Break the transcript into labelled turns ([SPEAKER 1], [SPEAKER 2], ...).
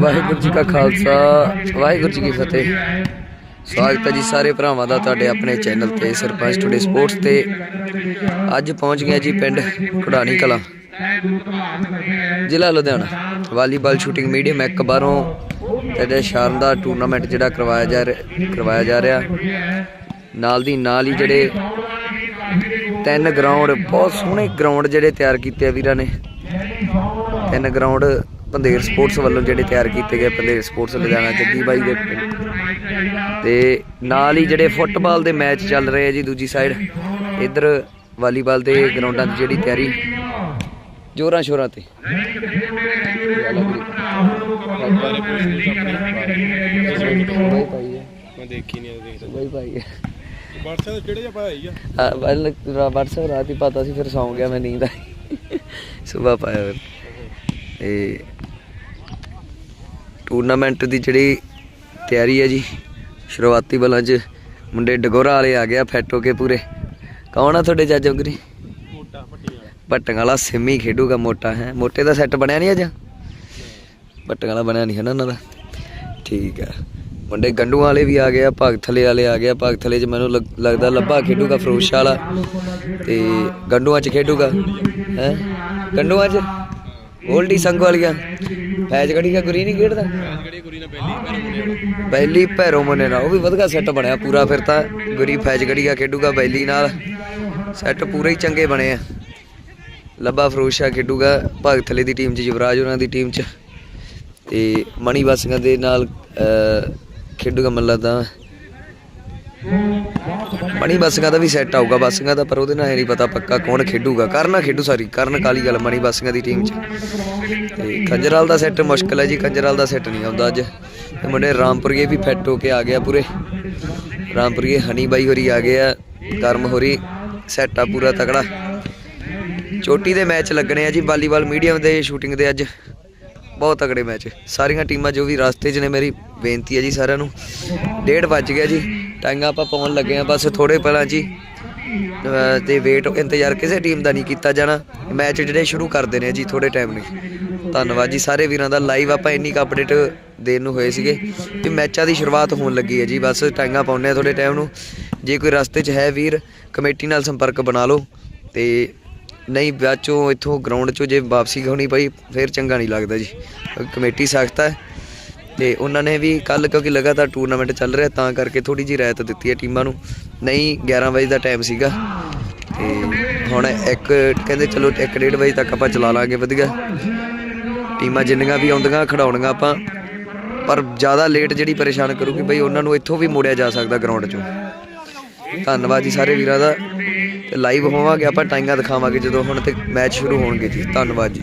[SPEAKER 1] ਵਾਹਿਗੁਰੂ ਜੀ ਕਾ ਖਾਲਸਾ, ਵਾਹਿਗੁਰੂ ਜੀ ਕੀ ਫਤਿਹ। ਸਵਾਗਤ ਹੈ ਜੀ ਸਾਰੇ ਭਰਾਵਾਂ ਦਾ ਤੁਹਾਡੇ ਆਪਣੇ ਚੈਨਲ ਤੇ, ਸਰਪੰਚ ਟੁਡੇ ਸਪੋਰਟਸ ਤੇ। ਅੱਜ ਪਹੁੰਚ ਗਿਆ ਜੀ ਪਿੰਡ ਕੁੜਾਣੀ ਕਲਾ, ਜ਼ਿਲ੍ਹਾ ਲੁਧਿਆਣਾ। ਵਾਲੀਬਾਲ ਸ਼ੂਟਿੰਗ ਮੀਡੀਅਮ ਇੱਕ ਬਾਰੋਂ ਜਿਹੜਾ ਸ਼ਾਨਦਾਰ ਟੂਰਨਾਮੈਂਟ ਜਿਹੜਾ ਕਰਵਾਇਆ ਜਾ ਰਿਹਾ, ਕਰਵਾਇਆ ਜਾ ਰਿਹਾ। ਨਾਲ ਦੀ ਨਾਲ ਹੀ ਜਿਹੜੇ ਤਿੰਨ ਗਰਾਊਂਡ ਬਹੁਤ ਸੋਹਣੇ ਗਰਾਊਂਡ ਜਿਹੜੇ ਤਿਆਰ ਕੀਤੇ ਆ ਵੀਰਾਂ ਨੇ। ਤਿੰਨ ਗਰਾਊਂਡ ਪੰਦੇਰ ਸਪੋਰਟਸ ਵੱਲੋਂ ਜਿਹੜੇ ਤਿਆਰ ਕੀਤੇ ਗਏ ਪੰਦੇਰ ਸਪੋਰਟਸ ਲੁਧਿਆਣਾ ਜੱਗੀ ਬਾਈ ਦੇ ਤੇ ਨਾਲ ਹੀ ਜਿਹੜੇ ਫੁੱਟਬਾਲ ਦੇ ਮੈਚ ਚੱਲ ਰਹੇ ਆ ਜੀ ਦੂਜੀ ਸਾਈਡ ਇੱਧਰ ਵਾਲੀਬਾਲ ਦੇ ਗਰਾਊਂਡਾਂ ਦੀ ਜਿਹੜੀ ਤਿਆਰੀ, ਜੋਰਾਂ ਸ਼ੋਰਾਂ ਤੇ। ਬਾਈ
[SPEAKER 2] ਮੈਂ ਦੇਖੀ ਨਹੀਂ ਦੇਖਦਾ
[SPEAKER 1] ਬਾਈ ਭਾਈ
[SPEAKER 2] WhatsApp ਕਿਹੜੇ ਜਿਹਾ ਪਾਇਆ ਹੀ ਆ
[SPEAKER 1] WhatsApp ਰਾਤ ਹੀ ਪਤਾ ਸੀ, ਫਿਰ ਸੌਂ ਗਿਆ ਮੈਂ ਨੀਂਦ ਆਈ। ਸਵੇਰ ਪਾਇਆ ਫਿਰ ਤੇ ਟੂਰਨਾਮੈਂਟ ਦੀ ਜਿਹੜੀ ਤਿਆਰੀ ਹੈ ਜੀ, ਸ਼ੁਰੂਆਤੀ ਬਲਾਂ 'ਚ ਮੁੰਡੇ ਡਗੋਰਾ ਵਾਲੇ ਆ ਗਿਆ ਫੈਟ ਹੋ ਕੇ ਪੂਰੇ। ਕੌਣ ਆ ਤੁਹਾਡੇ ਜੱਜ ਉਗਰੀ
[SPEAKER 2] ਮੋਟਾ ਪੱਟੀ ਵਾਲਾ
[SPEAKER 1] ਵਾਲਾ ਸਿੰਮੀ ਖੇਡੂਗਾ, ਮੋਟਾ ਹੈ। ਮੋਟੇ ਦਾ ਸੈੱਟ ਬਣਿਆ ਨਹੀਂ ਅੱਜ? ਭੱਟਣ ਵਾਲਾ ਬਣਿਆ ਨਹੀਂ ਹੈ ਨਾ ਉਹਨਾਂ ਦਾ। ਠੀਕ ਆ। ਮੁੰਡੇ ਗੰਡੂਆਂ ਵਾਲੇ ਵੀ ਆ ਗਏ ਆ ਭਗਥਲੇ ਵਾਲੇ ਆ ਗਏ ਆ। ਭਗਥਲੇ 'ਚ ਮੈਨੂੰ ਲੱਗ- ਲੱਗਦਾ ਲੱਭਾ ਖੇਡੂਗਾ ਫਰੋਸ਼ਾ ਵਾਲਾ। ਤੇ ਗੰਡੂਆਂ 'ਚ ਖੇਡੂਗਾ। ਹੈ? ਗੰਡੂਆਂ 'ਚ? ਗੋਲਡੀ ਸੰਗ ਵਾਲੀਆਂ। ਗੜੀ ਦਾ ਗੁਰੀ ਨਹੀਂ ਖੇਡਦਾ? ਬੈਲੀ ਭੈਰੋ ਮੋਨੇ ਨਾਲ। ਉਹ ਵੀ ਵਧੀਆ ਸੈੱਟ ਬਣਿਆ ਪੂਰਾ ਫਿਰ ਤਾਂ। ਗੁਰੀ ਫੈਜ ਗੜੀਆ ਖੇਡੂਗਾ ਬੈਲੀ ਨਾਲ। ਸੈੱਟ ਪੂਰੇ ਹੀ ਚੰਗੇ ਬਣੇ ਆ। ਲੱਭਾ ਫਰੋਸ਼ਾ ਖੇਡੂਗਾ ਭਗਤਲੇ ਦੀ ਟੀਮ 'ਚ, ਯੁਵਰਾਜ ਉਹਨਾਂ ਦੀ ਟੀਮ 'ਚ। ਤੇ ਮਣੀ ਵਾਸੀਆਂ ਦੇ ਨਾਲ ਖੇਡੂਗਾ ਮਨ ਤਾਂ। ਮਣੀ ਬਾਸੀਆਂ ਦਾ ਵੀ ਸੈੱਟ ਆਊਗਾ, ਬਾਸੀਆਂ ਦਾ, ਪਰ ਉਹਦੇ ਨਾਲ ਇਹ ਨਹੀਂ ਪਤਾ ਪੱਕਾ ਕੌਣ ਖੇਡੂਗਾ। ਕਰਨਾ ਖੇਡੂ ਸਾਰੀ ਕਰਨ ਕਾਲੀ ਗੱਲ ਮਣੀ ਬਾਸੀਆਂ ਦੀ ਟੀਮ 'ਚ। ਤੇ ਖੰਜਰਾਲ ਦਾ ਸੈੱਟ ਮੁਸ਼ਕਲ ਹੈ ਜੀ ਖੰਜਰਾਲ ਦਾ ਸੈੱਟ ਨਹੀਂ ਆਉਂਦਾ ਅੱਜ। ਤੇ ਮੁੰਡੇ ਰਾਮਪੁਰੀਏ ਵੀ ਫਿੱਟ ਹੋ ਕੇ ਆ ਗਿਆ ਪੂਰੇ। ਰਾਮਪੁਰੀਏ ਹਨੀ ਬਾਈ ਹੋਰੀ ਆ ਗਏ ਆ, ਕਰਮ ਹੋਰੀ ਸੈੱਟ ਆ ਪੂਰਾ ਤਕੜਾ। ਚੋਟੀ ਦੇ ਮੈਚ ਲੱਗਣੇ ਆ ਜੀ, ਵਾਲੀਬਾਲ ਮੀਡੀਅਮ ਦੇ ਸ਼ੂਟਿੰਗ ਦੇ ਅੱਜ। ਬਹੁਤ ਤਕੜੇ ਮੈਚ ਸਾਰੀਆਂ ਟੀਮਾਂ ਜੋ ਵੀ ਰਸਤੇ 'ਚ ਨੇ, ਮੇਰੀ ਬੇਨਤੀ ਹੈ ਜੀ ਸਾਰਿਆਂ ਨੂੰ। ਡੇਢ ਵੱਜ ਗਿਆ ਜੀ। ਟਾਂਗਾ ਆਪਾਂ ਪਾਉਣ ਲੱਗੇ ਆ ਬਸ ਥੋੜੇ ਪਹਿਲਾਂ ਜੀ, ਅਹ, ਤੇ ਵੇਟ ਇੰਤਜ਼ਾਰ ਕਿਸੇ ਟੀਮ ਦਾ ਨਹੀਂ ਕੀਤਾ ਜਾਣਾ। ਮੈਚ ਜਿਹੜੇ ਸ਼ੁਰੂ ਕਰਦੇ ਨੇ ਜੀ ਥੋੜੇ ਟਾਈਮ ਲਈ। ਧੰਨਵਾਦ ਜੀ ਸਾਰੇ ਵੀਰਾਂ ਦਾ। ਲਾਈਵ ਆਪਾਂ ਇੰਨੀ ਕੁ ਅਪਡੇਟ ਦੇਣ ਨੂੰ ਹੋਏ ਸੀਗੇ ਵੀ ਮੈਚਾਂ ਦੀ ਸ਼ੁਰੂਆਤ ਹੋਣ ਲੱਗੀ ਹੈ ਜੀ। ਬਸ ਟਾਂਗਾ ਪਾਉਣੇ ਆ ਥੋੜੇ ਟਾਈਮ ਨੂੰ। ਜੇ ਕੋਈ ਰਸਤੇ 'ਚ ਹੈ ਵੀਰ, ਕਮੇਟੀ ਨਾਲ ਸੰਪਰਕ ਬਣਾ ਲਓ। ਤੇ ਨਹੀਂ, ਬਾਅਦ ਚੋਂ ਇੱਥੋਂ ਗਰਾਊਂਡ 'ਚੋਂ ਜੇ ਵਾਪਸੀ ਹੋਣੀ ਪਈ, ਫਿਰ ਚੰਗਾ ਨਹੀਂ ਲੱਗਦਾ ਜੀ। ਕਮੇਟੀ ਸਖਤ ਹੈ। ਤੇ ਉਹਨਾਂ ਨੇ ਵੀ ਕੱਲ ਕਿਉਂਕਿ ਲਗਾਤਾਰ ਟੂਰਨਾਮੈਂਟ ਚੱਲ ਰਿਹਾ, ਤਾਂ ਕਰਕੇ ਥੋੜੀ ਜਿਹੀ ਰਾਇਤ ਦਿੱਤੀ ਹੈ ਟੀਮਾਂ ਨੂੰ। ਨਹੀਂ 11 ਵਜੇ ਦਾ ਟਾਈਮ ਸੀਗਾ। ਤੇ ਹੁਣ ਇੱਕ, ਕਹਿੰਦੇ ਚਲੋ 1:30 ਵਜੇ ਤੱਕ ਆਪਾਂ ਚਲਾ ਲਾਂਗੇ, ਵਧੀਆ। ਟੀਮਾਂ ਜਿੰਨੀਆਂ ਵੀ ਆਉਂਦੀਆਂ, ਖਿਡਾਉਣੀਆਂ ਆਪਾਂ। ਪਰ ਜ਼ਿਆਦਾ ਲੇਟ ਜਿਹੜੀ ਪਰੇਸ਼ਾਨ ਕਰੂਗੀ ਬਈ, ਉਹਨਾਂ ਨੂੰ ਇੱਥੋਂ ਵੀ ਮੋੜਿਆ ਜਾ ਸਕਦਾ ਗਰਾਊਂਡ 'ਚੋਂ। ਧੰਨਵਾਦ ਜੀ ਸਾਰੇ ਵੀਰਾਂ ਦਾ। ਤੇ ਲਾਈਵ ਹੋਵਾਂਗੇ, ਆਪਾਂ ਟਾਈਮਾਂ ਦਿਖਾਵਾਂਗੇ ਜਦੋਂ ਹੁਣ ਤੇ ਮੈਚ ਸ਼ੁਰੂ ਹੋਣਗੇ ਜੀ। ਧੰਨਵਾਦ ਜੀ।